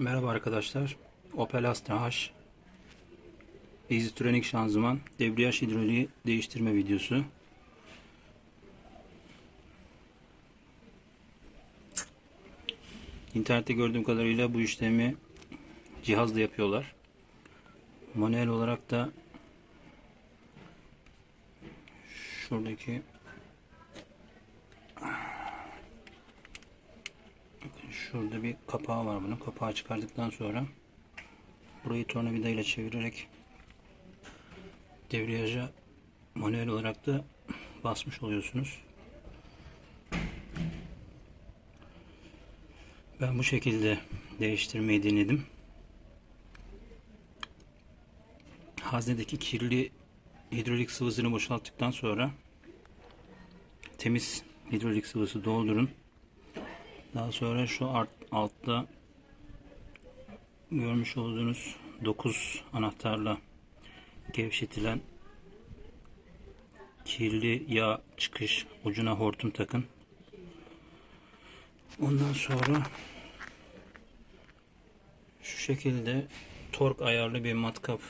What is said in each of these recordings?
Merhaba arkadaşlar. Opel Astra H Easytronic şanzıman debriyaj hidroliği değiştirme videosu. İnternette gördüğüm kadarıyla bu işlemi cihazla yapıyorlar. Manuel olarak da şuradaki Şurada bir kapağı var bunun. Kapağı çıkardıktan sonra burayı tornavida ile çevirerek debriyaja manuel olarak da basmış oluyorsunuz. Ben bu şekilde değiştirmeyi denedim. Haznedeki kirli hidrolik sıvısını boşalttıktan sonra temiz hidrolik sıvısı doldurun. Daha sonra şu art, altta görmüş olduğunuz 9 anahtarla gevşetilen kirli yağ çıkış ucuna hortum takın. Ondan sonra şu şekilde tork ayarlı bir matkap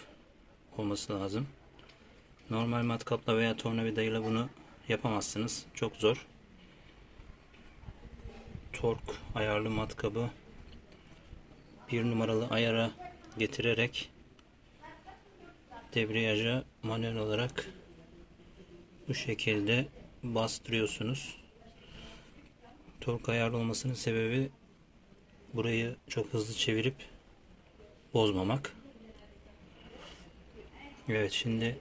olması lazım. Normal matkapla veya tornavidayla bunu yapamazsınız. Çok zor tork ayarlı matkabı bir numaralı ayara getirerek debriyaja manuel olarak bu şekilde bastırıyorsunuz. Tork ayarlı olmasının sebebi burayı çok hızlı çevirip bozmamak. Evet şimdi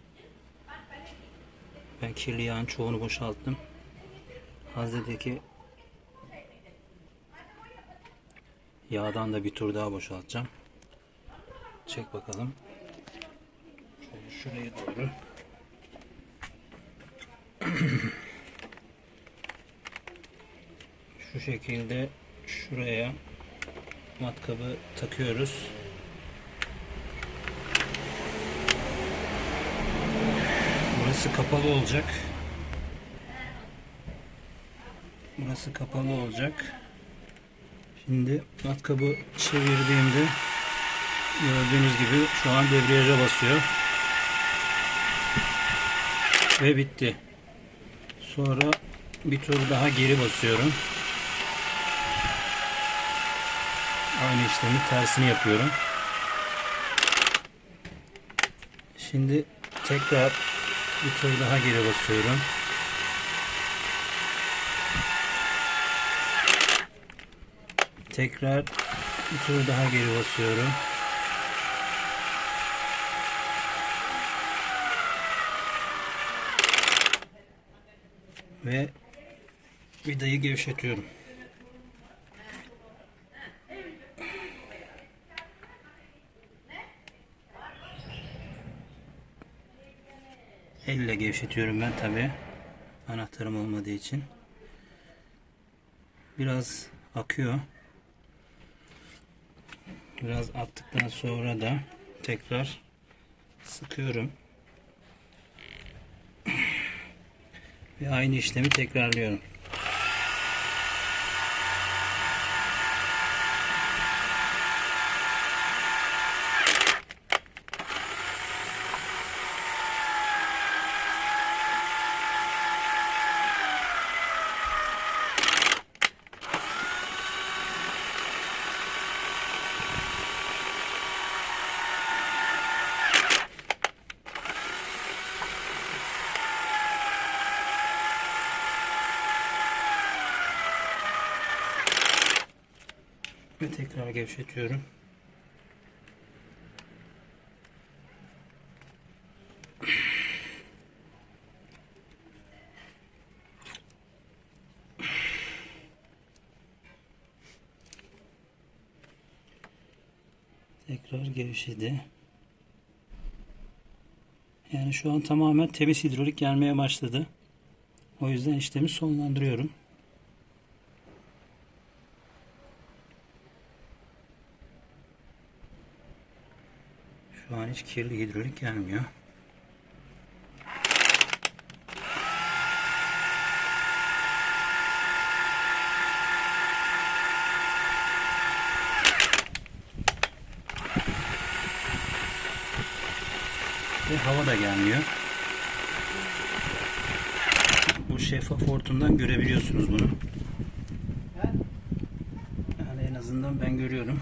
ben kirli yağın çoğunu boşalttım. Haznedeki Yağdan da bir tur daha boşaltacağım. Çek bakalım. Şöyle şuraya doğru. Şu şekilde şuraya matkabı takıyoruz. Burası kapalı olacak. Burası kapalı olacak. Şimdi matkabı çevirdiğimde gördüğünüz gibi şu an debriyaja basıyor. Ve bitti. Sonra bir tur daha geri basıyorum. Aynı işlemi tersini yapıyorum. Şimdi tekrar bir tur daha geri basıyorum. Tekrar bir tur daha geri basıyorum. Ve vidayı gevşetiyorum. Elle gevşetiyorum ben tabi. Anahtarım olmadığı için. Biraz akıyor. Biraz attıktan sonra da tekrar sıkıyorum. Ve aynı işlemi tekrarlıyorum. Ve tekrar gevşetiyorum. Tekrar gevşedi. Yani şu an tamamen temiz hidrolik gelmeye başladı. O yüzden işlemi sonlandırıyorum. Şu an hiç kirli hidrolik gelmiyor. Ve hava da gelmiyor. Bu şeffaf hortumdan görebiliyorsunuz bunu. Yani en azından ben görüyorum.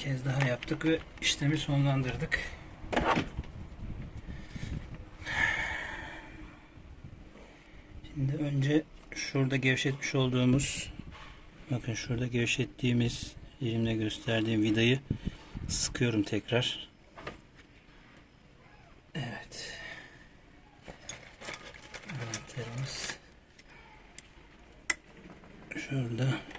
Kez daha yaptık ve işlemi sonlandırdık. Şimdi önce şurada gevşetmiş olduğumuz bakın şurada gevşettiğimiz elimle gösterdiğim vidayı sıkıyorum tekrar. Evet. Anahtarımız şurada.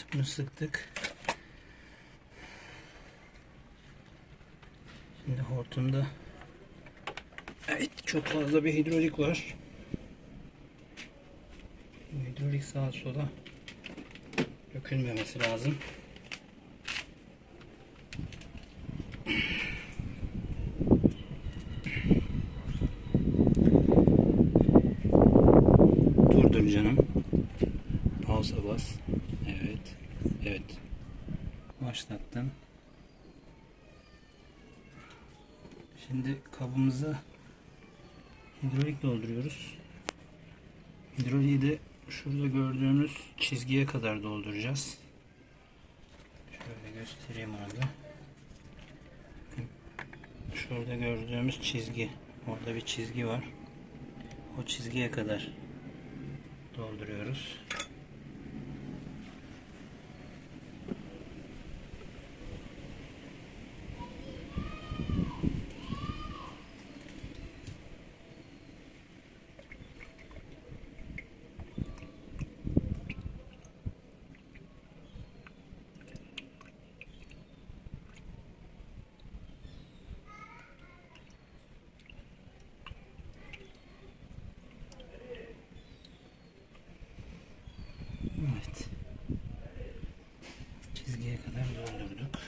Evet, bunu sıktık. Şimdi hortumda Evet, çok fazla bir hidrolik var. Hidrolik sağa sola dökülmemesi lazım. Başlattım. Şimdi kabımıza hidrolik dolduruyoruz. Hidroliği de şurada gördüğünüz çizgiye kadar dolduracağız. Şöyle göstereyim onu da. Bakın, Şurada gördüğümüz çizgi. Orada bir çizgi var. O çizgiye kadar dolduruyoruz. Evet. Çizgiye kadar doldurduk.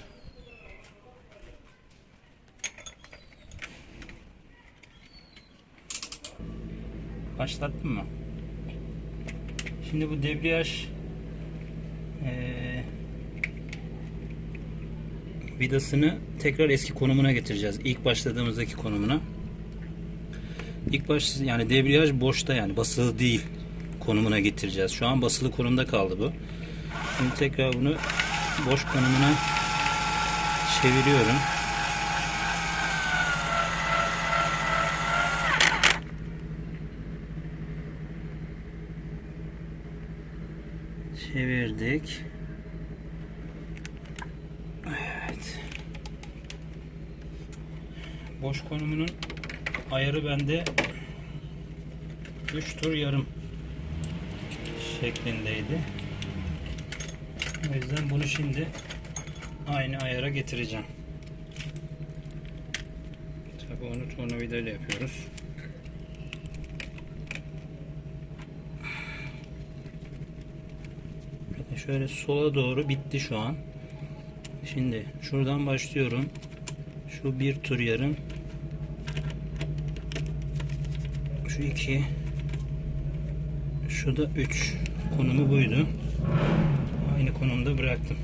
Başlattın mı? Şimdi bu debriyaj eee vidasını tekrar eski konumuna getireceğiz. İlk başladığımızdaki konumuna. İlk baş yani debriyaj boşta yani basılı değil konumuna getireceğiz. Şu an basılı konumda kaldı bu. Şimdi tekrar bunu boş konumuna çeviriyorum. Çevirdik. Evet. Boş konumunun ayarı bende 3 tur yarım şeklindeydi. O yüzden bunu şimdi aynı ayara getireceğim. Tabii onu tornavida ile yapıyoruz. Bakın Şöyle sola doğru bitti şu an. Şimdi şuradan başlıyorum. Şu bir tur yarım. Şu iki. Şu da 3 konumu buydu. Aynı konumda bıraktım.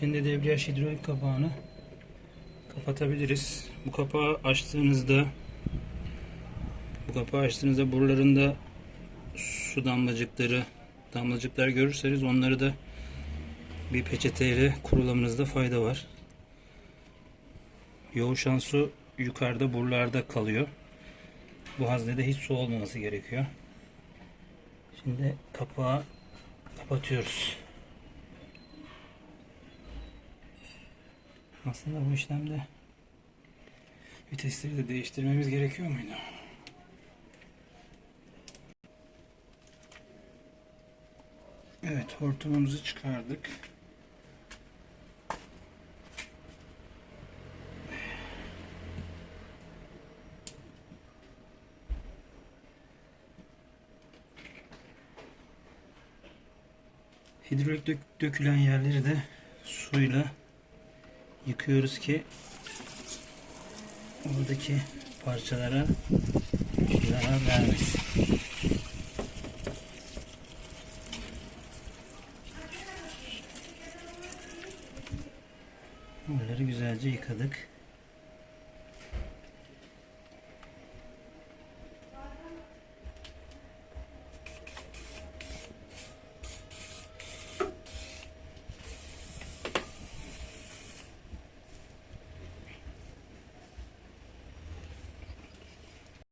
Şimdi debriyaj hidrolik kapağını kapatabiliriz. Bu kapağı açtığınızda bu kapağı açtığınızda buralarında su damlacıkları damlacıklar görürseniz onları da bir peçeteyle kurulamanızda fayda var. Yoğuşan su yukarıda buralarda kalıyor. Bu haznede hiç su olmaması gerekiyor. Şimdi kapağı kapatıyoruz. Aslında bu işlemde vitesleri de değiştirmemiz gerekiyor muydu? Evet hortumumuzu çıkardık. Hidrolik dök- dökülen yerleri de suyla yıkıyoruz ki oradaki parçalara zarar vermesin. Bunları güzelce yıkadık.